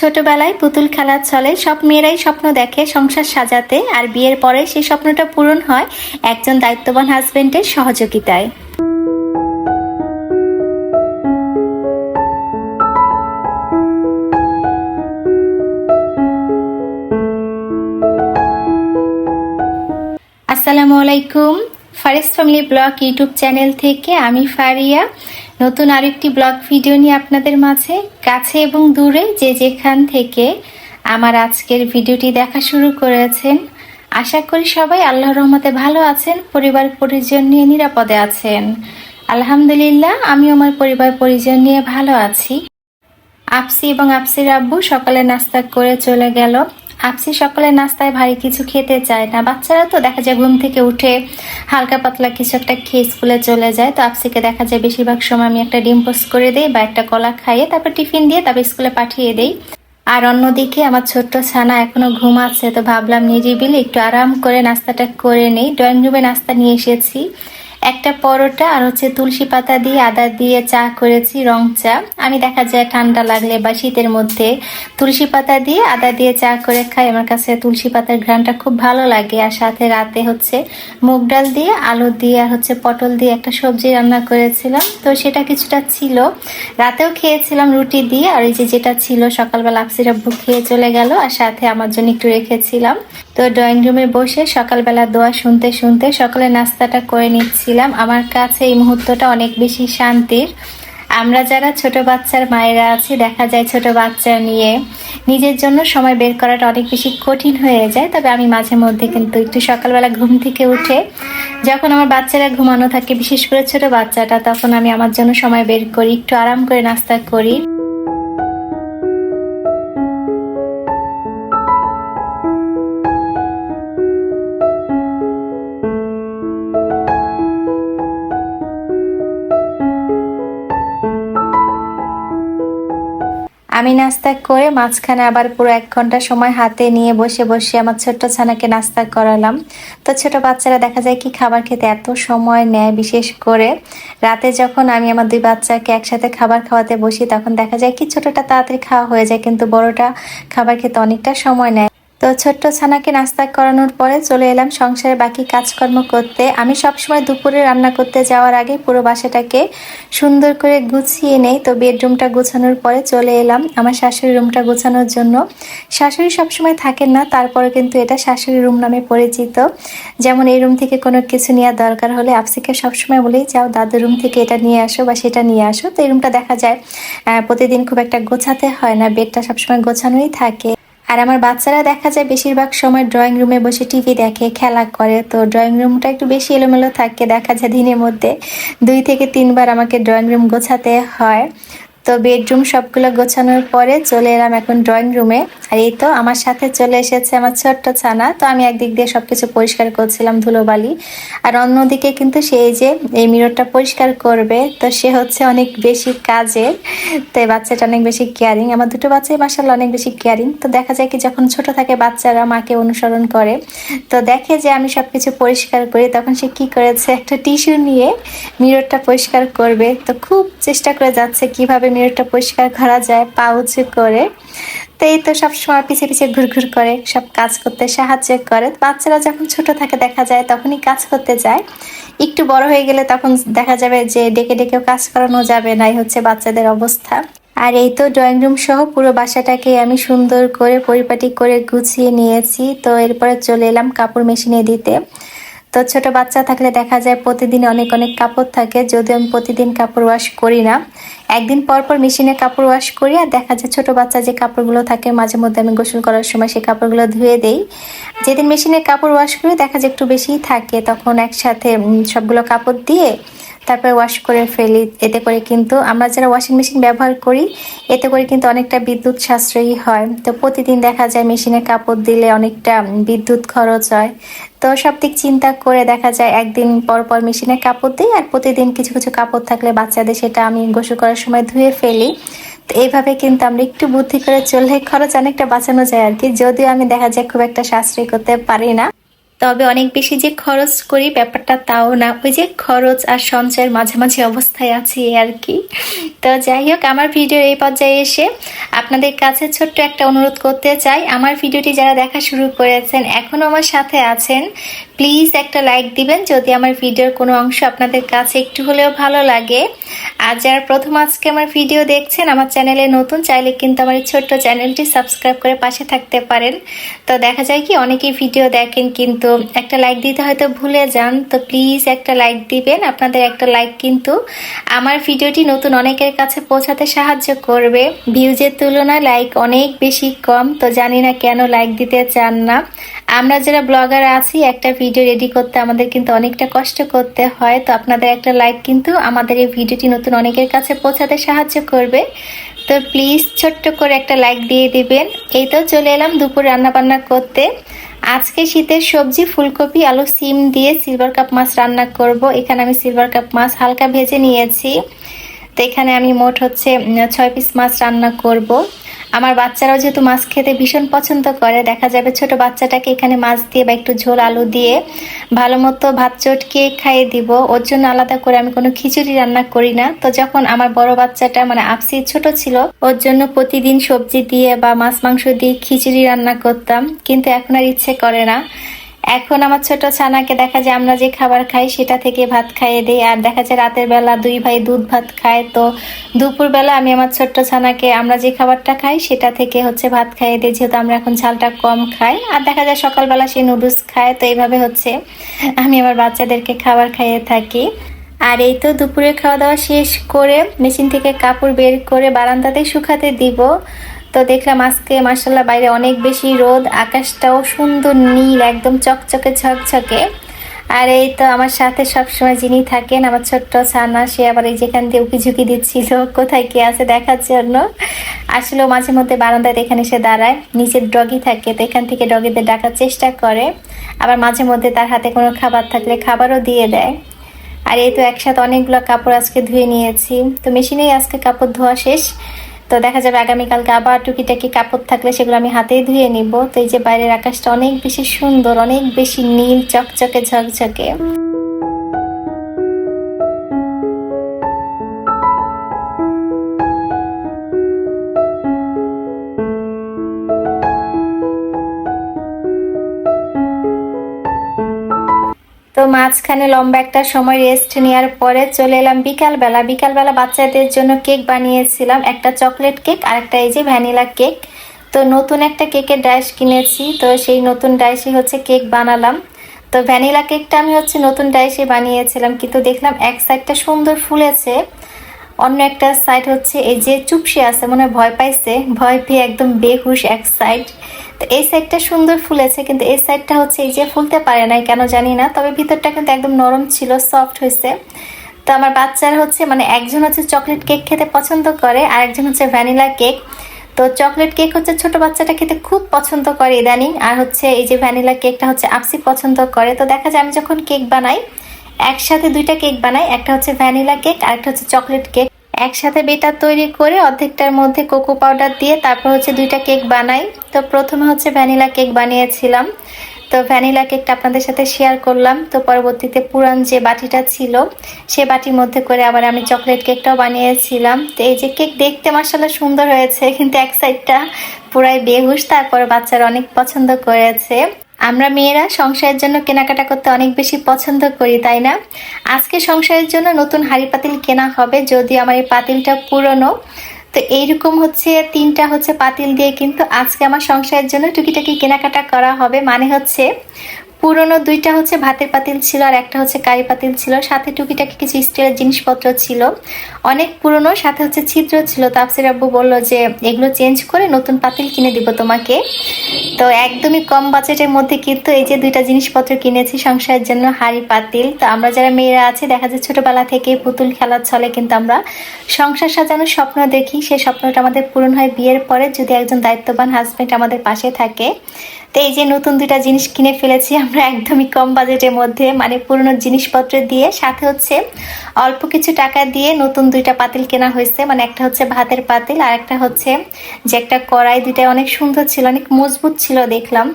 ছোটবেলায় পুতুল খেলার ছলে সব মেয়েরাই স্বপ্ন দেখে সংসার সাজাতে, আর বিয়ের পরে সেই স্বপ্নটা পূরণ হয় একজন দায়িত্ববান হাজবেন্ডের সহযোগিতায়। আসসালামু আলাইকুম। Fares family blog YouTube channel থেকে আমি ফারিয়া। নতুন আরেকটি ব্লগ ভিডিও নিয়ে আপনাদের মাঝে, কাছে এবং দূরে যে যেখান থেকে আমার আজকের ভিডিওটি দেখা শুরু করেছেন, আশা করি সবাই আল্লাহর রহমতে ভালো আছেন, পরিবার পরিজন নিয়ে নিরাপদে আছেন। আলহামদুলিল্লাহ আমি আমার পরিবার পরিজন নিয়ে ভালো আছি। আপসি এবং আপসির আব্বু সকালে নাস্তা করে চলে গেল। আপসি সকালে নাস্তায় ভারী কিছু খেতে চায় না। বাচ্চারা তো দেখা যায় ঘুম থেকে উঠে হালকা পাতলা কিছু একটা খেয়ে স্কুলে চলে যায়। তো আপসিকে দেখা যায় বেশিরভাগ সময় আমি একটা ডিম পোস্ট করে দিই বা একটা কলা খাইয়ে তারপর টিফিন দিয়ে তারপর স্কুলে পাঠিয়ে দিই। আর অন্যদিকে আমার ছোট্ট ছানা এখনও ঘুমাচ্ছে তো ভাবলাম নিজে নিরিবিলি একটু আরাম করে নাস্তাটা করে নেই। ড্রয়িং রুমে নাস্তা নিয়ে এসেছি। একটা পরোটা আর হচ্ছে তুলসী পাতা দিয়ে আদা দিয়ে চা করেছি, রং চা। আমি দেখা যায় ঠান্ডা লাগলে বা শীতের মধ্যে তুলসী পাতা দিয়ে আদা দিয়ে চা করে খাই। আমার কাছে তুলসী পাতার ঘ্রাণটা খুব ভালো লাগে। আর সাথে রাতে হচ্ছে মুগ ডাল দিয়ে, আলু দিয়ে আর হচ্ছে পটল দিয়ে একটা সবজি রান্না করেছিলাম। তো সেটা কিছুটা ছিল। রাতেও খেয়েছিলাম রুটি দিয়ে। আর এই যে যেটা ছিল, সকালবেলা আপসির আব্বু খেয়ে চলে গেল। আর সাথে আমার জন্য একটু রেখেছিলাম। তো ড্রয়িং রুমে বসে সকালবেলা দোয়া শুনতে শুনতে সকালে নাস্তাটা করে নিচ্ছিলাম। আমার কাছে এই মুহূর্তটা অনেক বেশি শান্তির। আমরা যারা ছোট বাচ্চার মায়েরা আছি, দেখা যায় ছোট বাচ্চা নিয়ে নিজের জন্য সময় বের করাটা অনেক বেশি কঠিন হয়ে যায়। তবে আমি মাঝে মধ্যে কিন্তু একটু সকালবেলা ঘুম থেকে উঠে যখন আমার বাচ্চারা ঘুমানো থাকে, বিশেষ করে ছোট বাচ্চাটা, তখন আমি আমার জন্য সময় বের করি, একটু আরাম করে নাস্তা করি। আমি নাস্তা করে মাঝখানে আবার পুরো এক ঘণ্টা সময় হাতে নিয়ে বসে বসে আমার ছোট্ট ছানাকে নাস্তা করালাম। তো ছোট বাচ্চারা দেখা যায় কি খাবার খেতে এত সময় নেয়, বিশেষ করে রাতে যখন আমি আমার দুই বাচ্চাকে একসাথে খাবার খাওয়াতে বসি, তখন দেখা যায় কি ছোটটা তাড়াতাড়ি খাওয়া হয়ে যায়, কিন্তু বড়টা খাবার খেতে অনেকটা সময় নেয়। তো ছোট্ট ছানাকে নাস্তা করানোর পরে চলে এলাম সংসারের বাকি কাজকর্ম করতে। আমি সবসময় দুপুরে রান্না করতে যাওয়ার আগে পুরো বাসাটাকে সুন্দর করে গুছিয়ে নেই, তো বেডরুমটা গুছানোর পরে চলে এলাম আমার শাশুড়ি রুমটা গোছানোর জন্য। শাশুড়ি সবসময় থাকেন না, তারপরে কিন্তু এটা শাশুড়ি রুম নামে পরিচিত। যেমন এই রুম থেকে কোনো কিছু নেওয়ার দরকার হলে আপসিকে সবসময় বলেই যাও দাদু রুম থেকে এটা নিয়ে আসো বা সেটা নিয়ে আসো। তো এই রুমটা দেখা যায় প্রতিদিন খুব একটা গোছাতে হয় না, বেডটা সবসময় গোছানোই থাকে। আর আমার বাচ্চারা দেখা যায় বেশিরভাগ সময় ড্রয়িং রুমে বসে টিভি দেখে, খেলা করে। তো ড্রয়িং রুমটা একটু বেশি এলোমেলো থাকে, দেখা যায় দিনের মধ্যে দুই থেকে তিনবার আমাকে ড্রয়িং রুম গোছাতে হয়। তো বেডরুম সবগুলো গোছানোর পরে চলে এলাম এখন ড্রয়িং রুমে আর এই তো আমার সাথে চলে এসেছে আমার ছোট্ট ছানা। তো আমি একদিক দিয়ে সবকিছু পরিষ্কার করছিলাম ধুলোবালি। আর অন্যদিকে কিন্তু সে এই যে, এই মিররটা পরিষ্কার করবে, তো সে হচ্ছে অনেক বেশি কাজের। তো এই বাচ্চাটা অনেক বেশি কেয়ারিং আমার দুটো বাচ্চাই মাসাল্লাহ অনেক বেশি কেয়ারিং তো দেখা যায় কি যখন ছোট থাকে বাচ্চারা মাকে অনুসরণ করে। তো দেখে যে আমি সবকিছু পরিষ্কার করি, তখন সে কি করেছে? একটা টিস্যু নিয়ে মিররটা পরিষ্কার করবে। তো খুব চেষ্টা করে যাচ্ছে কীভাবে মিররটা পরিষ্কার করা যায়, পা উঁচু করে। তো এই তো সবসময় পিছিয়ে পিছিয়ে ঘুরঘুর করে, সব কাজ করতে সাহায্য করে। বাচ্চারা যখন ছোট থাকে দেখা যায় তখনই কাজ করতে যায়। একটু বড় হয়ে গেলে তখন দেখা যাবে যে ডেকে ডেকেও কাজ করানো যাবে না, এই হচ্ছে বাচ্চাদের অবস্থা। আর এই তো ড্রয়িং রুম সহ পুরো বাসাটাকে আমি সুন্দর করে পরিপাটি করে গুছিয়ে নিয়েছি। তো এরপরে চলে এলাম কাপড় মেশিনে দিতে। তো ছোট বাচ্চা থাকলে দেখা যায় প্রতিদিন অনেক অনেক কাপড় থাকে। যদিও আমি প্রতিদিন কাপড় ওয়াশ করি না। একদিন পর পর মেশিনে কাপড় ওয়াশ করি আর দেখা যায় ছোট বাচ্চা যে কাপড়গুলো থাকে, মাঝে মধ্যে আমি গোসল করার সময় সেই কাপড়গুলো ধুয়ে দেই। যেদিন মেশিনে কাপড় ওয়াশ করি, দেখা যায় একটু বেশিই থাকে। তখন একসাথে সবগুলো কাপড় দিয়ে তারপরে ওয়াশ করে ফেলি, এতে করে কিন্তু আমরা যারা ওয়াশিং মেশিন ব্যবহার করি, এতে করে কিন্তু অনেকটা বিদ্যুৎ সাশ্রয়ী হয়। তো প্রতিদিন দেখা যায় মেশিনে কাপড় দিলে অনেকটা বিদ্যুৎ খরচ হয়। তো সব দিক চিন্তা করে দেখা যায় একদিন পর পর মেশিনে কাপড় দিই আর প্রতিদিন কিছু কিছু কাপড় থাকলে বাচ্চাদের সেটা আমি গোসল করার সময় ধুয়ে ফেলি। তো এইভাবে কিন্তু আমরা একটু বুদ্ধি করে চললে খরচ অনেকটা বাঁচানো যায় আর কি যদিও আমি দেখা যায় খুব একটা সাশ্রয় করতে পারি না। তবে অনেক বেশি যে খরচ করি ব্যাপারটা তাও না। ওই যে খরচ আর সঞ্চয়ের মাঝামাঝি অবস্থায় আছি আর কি। তো যাই হোক, আমার ভিডিও এই পর্যায়ে এসে আপনাদের কাছে ছোট্ট একটা অনুরোধ করতে চাই। আমার ভিডিওটি যারা দেখা শুরু করেছেন এখনও আমার সাথে আছেন প্লিজ একটা লাইক দিবেন। যদি আমার ভিডিওর কোনো অংশ আপনাদের কাছে একটু হলেও ভালো লাগে। আর যারা প্রথম আজকে আমার ভিডিও দেখছেন, আমার চ্যানেলে নতুন, চাইলে কিন্তু আমার এই ছোট্ট চ্যানেলটি সাবস্ক্রাইব করে পাশে থাকতে পারেন। তো দেখা যায় কি, অনেকেই ভিডিও দেখেন কিন্তু একটা লাইক দিতে হয়তো ভুলে যান। তো প্লিজ একটা লাইক দিবেন। আপনাদের একটা লাইক কিন্তু আমার ভিডিওটি নতুন অনেকের কাছে পৌঁছাতে সাহায্য করবে। ভিউজের তুলনায় লাইক অনেক বেশি কম। তো জানি না কেন লাইক দিতে চান না। আমরা যারা ব্লগার আছি, একটা ভিডিও রেডি করতে আমাদের কিন্তু অনেকটা কষ্ট করতে হয়। তো আপনাদের একটা লাইক কিন্তু আমাদের এই ভিডিওটি নতুন অনেকের কাছে পৌঁছাতে সাহায্য করবে। তো প্লিজ ছোট্ট করে একটা লাইক দিয়ে দিবেন। এই তো চলে এলাম দুপুর রান্না বান্না করতে। আজকে শীতের সবজি, ফুলকপি, আলু, সিম দিয়ে সিলভার কাপ মাছ রান্না করব। এখানে আমি সিলভার কাপ মাছ হালকা ভেজে নিয়েছি। তো এখানে আমি মোট হচ্ছে ছয় পিস মাছ রান্না করব। আমার বাচ্চারাও যেহেতু মাছ খেতে ভীষণ পছন্দ করে, দেখা যাবে ছোট বাচ্চাটাকে এখানে মাছ দিয়ে বা একটু ঝোল আলু দিয়ে ভালো মতো ভাত চটকে খাইয়ে দিব। ওর জন্য আলাদা করে আমি কোনো খিচুড়ি রান্না করি না। তো যখন আমার বড় বাচ্চাটা মানে আপসি ছোট ছিল, ওর জন্য প্রতিদিন সবজি দিয়ে বা মাছ মাংস দিয়ে খিচুড়ি রান্না করতাম। কিন্তু এখন আর ইচ্ছে করে না। এখন আমার ছোট ছানাকে দেখা যায় আমরা যে খাবার খাই সেটা থেকে ভাত খাইয়ে দিই। আর দেখা যায় রাতের বেলা দুই ভাই দুধ ভাত খায়। তো দুপুর বেলা আমি আমার ছোট্ট ছানাকে আমরা যে খাবারটা খাই সেটা থেকে হচ্ছে ভাত খাইয়ে দিই। যেহেতু আমরা এখন ঝালটা কম খাই। আর দেখা যায় সকালবেলা সে নুডলস খায়। তো এইভাবে হচ্ছে আমি আমার বাচ্চাদেরকে খাবার খাইয়ে থাকি। আর এই তো দুপুরে খাওয়া দাওয়া শেষ করে মেশিন থেকে কাপড় বের করে বারান্দাতে শুকাতে দিব। তো দেখলাম আজকে মার্শাল্লাহ বাইরে অনেক বেশি রোদ, আকাশটাও সুন্দর নীল, একদম চকচকে, ঝকঝকে। আর এই তো আমার সাথে সবসময় যিনি থাকেন, আমার ছোট্ট ছানা সে আবার এই যেখান দিয়ে উকি ঝুঁকি দিচ্ছিল, কোথায় কে আছে দেখার জন্য। আসলে মাঝে মধ্যে বারান্দায় এখানে এসে দাঁড়ায় নিচের ডগি থাকে, তো এখান থেকে ডগিদের ডাকার চেষ্টা করে, আবার মাঝে মধ্যে তার হাতে কোনো খাবার থাকলে খাবারও দিয়ে দেয়। আর এই তো একসাথে অনেকগুলো কাপড় আজকে ধুয়ে নিয়েছি। তো মেশিনেই আজকে কাপড় ধোয়া শেষ। তো দেখা যাবে আগামীকালকে আবার টুকিটাকি কাপড় থাকলে সেগুলো আমি হাতেই ধুয়ে নিব। তো এই যে বাইরের আকাশটা অনেক বেশি সুন্দর, অনেক বেশি নীল, চকচকে, ঝকঝকে। মাঝখানে লম্বা একটা সময় রেস্ট নেওয়ার পরে চলে এলাম বিকালবেলা। বিকালবেলা বাচ্চাদের জন্য কেক বানিয়েছিলাম, একটা চকলেট কেক আর একটা এই যে ভ্যানিলা কেক তো নতুন একটা কেকের ডাইস কিনেছি, তো সেই নতুন ডাইসে হচ্ছে কেক বানালাম। তো ভ্যানিলা কেকটা আমি হচ্ছে নতুন ডাইসে বানিয়েছিলাম, কিন্তু দেখলাম এক সাইডটা সুন্দর ফুলেছে, অন্য একটা সাইড হচ্ছে এই যে চুপসে আছে, মনে ভয় পাইছে, ভয় পেয়ে একদম বেহুশ এক সাইড তো এই সাইডটা সুন্দর ফুলেছে, কিন্তু এই সাইডটা হচ্ছে এই যে ফুলতে পারে নাই, কেন জানি না। তবে ভিতরটা কিন্তু একদম নরম ছিল সফট হয়েছে। তো আমার বাচ্চারা হচ্ছে মানে একজন হচ্ছে চকলেট কেক খেতে পছন্দ করে, আর একজন হচ্ছে ভ্যানিলা কেক তো চকলেট কেক হচ্ছে ছোট বাচ্চাটা খেতে খুব পছন্দ করে ইদানিং, আর হচ্ছে এই যে ভ্যানিলা কেকটা হচ্ছে আপসি পছন্দ করে। তো দেখা যায় আমি যখন কেক বানাই, একসাথে দুইটা কেক বানাই, একটা হচ্ছে ভ্যানিলা কেক আর একটা হচ্ছে চকলেট কেক একসাথে বেটার তৈরি করে অর্ধেকটার মধ্যে কোকো পাউডার দিয়ে তারপর হচ্ছে দুইটা কেক বানাই। তো প্রথমে হচ্ছে ভ্যানিলা কেক বানিয়েছিলাম। তো ভ্যানিলা কেকটা আপনাদের সাথে শেয়ার করলাম। তো পরবর্তীতে পুরান যে বাটিটা ছিল, সে বাটির মধ্যে করে আবার আমি চকলেট কেকটাও বানিয়েছিলাম। তো এই যে কেক দেখতে মাসাল্লাহ সুন্দর হয়েছে, কিন্তু এক সাইডটা পুরাই বেহুশ, তারপর বাচ্চারা অনেক পছন্দ করেছে। আমরা মেয়েরা সংসারের জন্য কেনাকাটা করতে অনেক বেশি পছন্দ করি, তাই না? আজকে সংসারের জন্য নতুন হাঁড়ি পাতিল কেনা হবে যদি আমার এই পাতিলটা পুরনো। তো এইরকম হচ্ছে, তিনটা হচ্ছে পাতিল দিয়ে কিন্তু আজকে আমার সংসারের জন্য টুকিটাকি কেনাকাটা করা হবে। মানে হচ্ছে পুরনো দুইটা হচ্ছে ভাতের পাতিল ছিল আর একটা হচ্ছে কারি পাতিল ছিল। সাথে টুকিটাকি কিছু স্টিলের জিনিসপত্র ছিল। অনেক পুরনো, সাথে হচ্ছে ছিদ্র ছিল। তাপসির আব্বু বলল যে, এগুলো চেঞ্জ করে নতুন পাতিল কিনে দিব তোমাকে। তো একদমই কম বাজেটের মধ্যে কিন্তু এই যে দুইটা জিনিসপত্র কিনেছি সংসারের জন্য, হাড়ি, পাতিল। তো আমরা যারা মেয়েরা আছে, দেখা যায় ছোটবেলা থেকে পুতুল খেলার ছলে কিন্তু আমরা। সংসার সাজানোর স্বপ্ন দেখি। সেই স্বপ্নটা আমাদের পূরণ হয় বিয়ের পরে। যদি একজন দায়িত্ববান হাজব্যান্ড আমাদের পাশে থাকে তো এই যে নতুন দুইটা জিনিস কিনে ফেলেছি, আমরা একদমই কম বাজেটের মধ্যে মানে পুরনো জিনিসপত্র দিয়ে, সাথে হচ্ছে অল্প কিছু টাকা দিয়ে নতুন দুইটা পাতিল কেনা হয়েছে। মানে একটা হচ্ছে ভাতের পাতিল, আর একটা হচ্ছে যে একটা কড়াই দুইটা অনেক সুন্দর ছিল, অনেক মজবুত ছিল দেখলাম।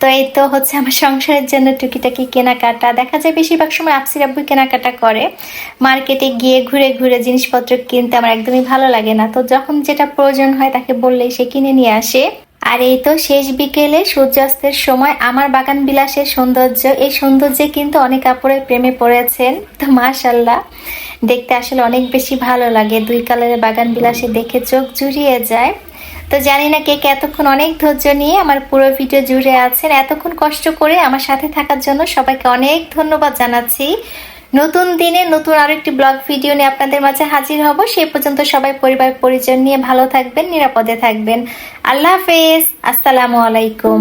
তো তো এই তো হচ্ছে আমার সংসারের জন্য টুকিটাকি কেনাকাটা। দেখা যায় বেশিরভাগ সময় আপসির আব্বু কেনাকাটা করে। মার্কেটে গিয়ে ঘুরে ঘুরে জিনিসপত্র কিনতে আমার একদমই ভালো লাগে না। তো যখন যেটা প্রয়োজন হয় তাকে বললেই সে কিনে নিয়ে আসে। আর এই তো শেষ বিকেলে সূর্যাস্তের সময় আমার বাগান বিলাসের সৌন্দর্য, এই সৌন্দর্যে কিন্তু অনেক কাপড়ের প্রেমে পড়েছেন। তো মাশাল্লাহ দেখতে আসলে অনেক বেশি ভালো লাগে। দুই কালারের বাগান বিলাসে দেখে চোখ জুড়িয়ে যায়। তো জানি না কে কে এতক্ষণ অনেক ধৈর্য নিয়ে আমার পুরো ভিডিও জুড়ে আছেন। এতক্ষণ কষ্ট করে আমার সাথে থাকার জন্য সবাইকে অনেক ধন্যবাদ জানাচ্ছি। নতুন দিনে নতুন আরও একটি ব্লগ ভিডিও নিয়ে আপনাদের মাঝে হাজির হব। সে পর্যন্ত সবাই পরিবার, পরিজন নিয়ে ভালো থাকবেন, নিরাপদে থাকবেন। আল্লাহ হাফেজ। আসসালামু আলাইকুম।